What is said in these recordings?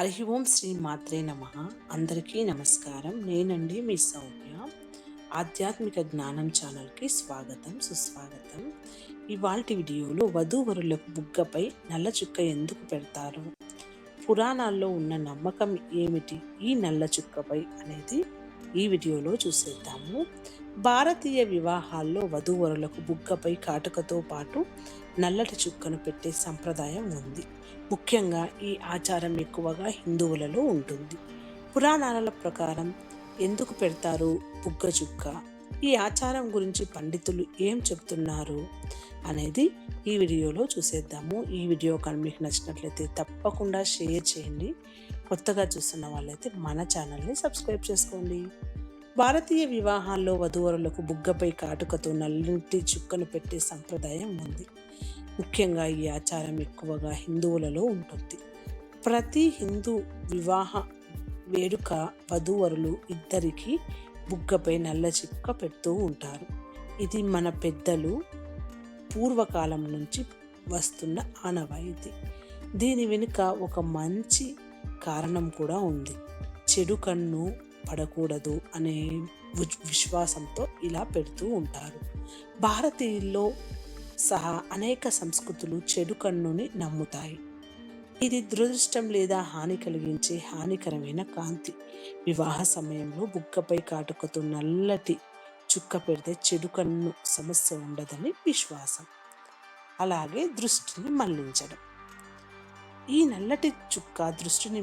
హరి ఓం శ్రీ మాత్రే నమ. అందరికీ నమస్కారం. నేనండి మీ సౌమ్య. ఆధ్యాత్మిక జ్ఞానం ఛానల్కి స్వాగతం సుస్వాగతం. ఇవాల్టి వీడియోలో వధూవరులకు బుగ్గపై నల్ల చుక్క ఎందుకు పెడతారు? పురాణాల్లో ఉన్న నమ్మకం ఏమిటి? ఈ నల్ల చుక్కపై అనేది ఈ వీడియోలో చూసేద్దాము. భారతీయ వివాహాల్లో వధూవరులకు బుగ్గపై కాటుకతో పాటు నల్లటి చుక్కను పెట్టే సంప్రదాయం ఉంది. ముఖ్యంగా ఈ ఆచారం ఎక్కువగా హిందువులలో ఉంటుంది. పురాణాల ప్రకారం ఎందుకు పెడతారు బుగ్గ చుక్క? ఈ ఆచారం గురించి పండితులు ఏం చెప్తున్నారు అనేది ఈ వీడియోలో చూసేద్దాము. ఈ వీడియో కానీ మీకు నచ్చినట్లయితే తప్పకుండా షేర్ చేయండి. కొత్తగా చూస్తున్న వాళ్ళైతే మన ఛానల్ని సబ్స్క్రైబ్ చేసుకోండి. భారతీయ వివాహాల్లో వధువరులకు బుగ్గపై కాటుకతో నల్లంటి చుక్కను పెట్టే సంప్రదాయం ఉంది. ముఖ్యంగా ఈ ఆచారం ఎక్కువగా హిందువులలో ఉంటుంది. ప్రతి హిందూ వివాహ వేడుక వధూవరులు ఇద్దరికి బుగ్గపై నల్ల చిక్క పెడుతూ ఉంటారు. ఇది మన పెద్దలు పూర్వకాలం నుంచి వస్తున్న ఆనవాయితీ. దీని వెనుక ఒక మంచి కారణం కూడా ఉంది. చెడు కన్ను పడకూడదు అనే విశ్వాసంతో ఇలా పెడుతూ ఉంటారు. భారతీయుల్లో సహా అనేక సంస్కృతులు చెడు కన్నుని నమ్ముతాయి. ఇది దురదృష్టం లేదా హాని కలిగించే హానికరమైన కాంతి. వివాహ సమయంలో బుగ్గపై కాటుకతో నల్లటి చుక్క పెడితే చెడు కన్ను సమస్య ఉండదని విశ్వాసం. అలాగే దృష్టిని మళ్ళించడం. ఈ నల్లటి చుక్క దృష్టిని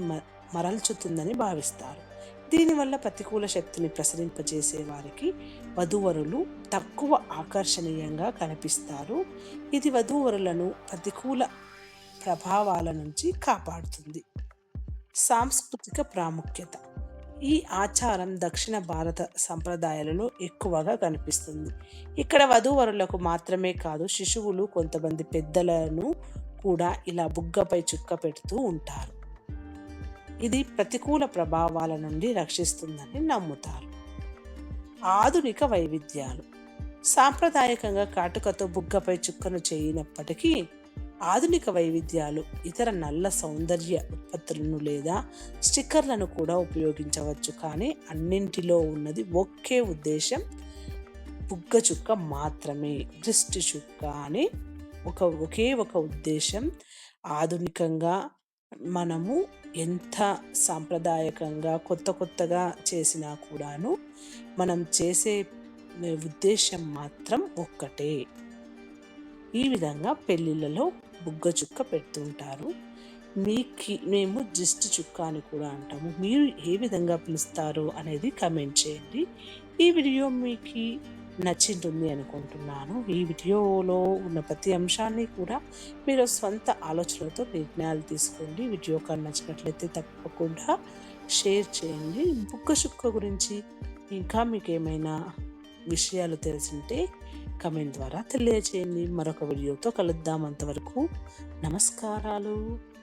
మరల్చుతుందని భావిస్తారు. దీనివల్ల ప్రతికూల శక్తిని ప్రసరింపజేసే వారికి వధూవరులు తక్కువ ఆకర్షణీయంగా కనిపిస్తారు. ఇది వధూవరులను ప్రతికూల ప్రభావాల నుంచి కాపాడుతుంది. సాంస్కృతిక ప్రాముఖ్యత. ఈ ఆచారం దక్షిణ భారత సంప్రదాయాలలో ఎక్కువగా కనిపిస్తుంది. ఇక్కడ వధూవరులకు మాత్రమే కాదు శిశువులు కొంతమంది పెద్దలను కూడా ఇలా బుగ్గపై చుక్క పెడుతూ ఉంటారు. ఇది ప్రతికూల ప్రభావాల నుండి రక్షిస్తుందని నమ్ముతారు. ఆధునిక వైవిధ్యాలు. సాంప్రదాయకంగా కాటుకతో బుగ్గపై చుక్కను చేయనప్పటికీ ఆధునిక వైవిధ్యాలు ఇతర నల్ల సౌందర్య ఉత్పత్తులను లేదా స్టిక్కర్లను కూడా ఉపయోగించవచ్చు. కానీ అన్నింటిలో ఉన్నది ఒకే ఉద్దేశం బుగ్గ చుక్క మాత్రమే. దృష్టి చుక్క అని ఒక ఒకే ఒక ఉద్దేశం ఆధునికంగా మనము ఎంత సాంప్రదాయకంగా కొత్త కొత్తగా చేసినా కూడాను మనం చేసే ఉద్దేశం మాత్రం ఒక్కటే. ఈ విధంగా పెళ్ళిళ్ళలో బుగ్గ చుక్క పెడుతుంటారు. మీకు మేము జస్ట్ చుక్క అని కూడా అంటాము. మీరు ఏ విధంగా పిలుస్తారు అనేది కమెంట్ చేయండి. ఈ వీడియో మీకు నచ్చింటుంది అనుకుంటున్నాను. ఈ వీడియోలో ఉన్న ప్రతి అంశాన్ని కూడా మీరు స్వంత ఆలోచనలతో నిర్ణయాలు తీసుకోండి. వీడియో కానీ నచ్చినట్లయితే తప్పకుండా షేర్ చేయండి. బుక్క చుక్క గురించి ఇంకా మీకు ఏమైనా విషయాలు తెలిసింటే కమెంట్ ద్వారా తెలియజేయండి. మరొక వీడియోతో కలుద్దాం అంతవరకు నమస్కారాలు.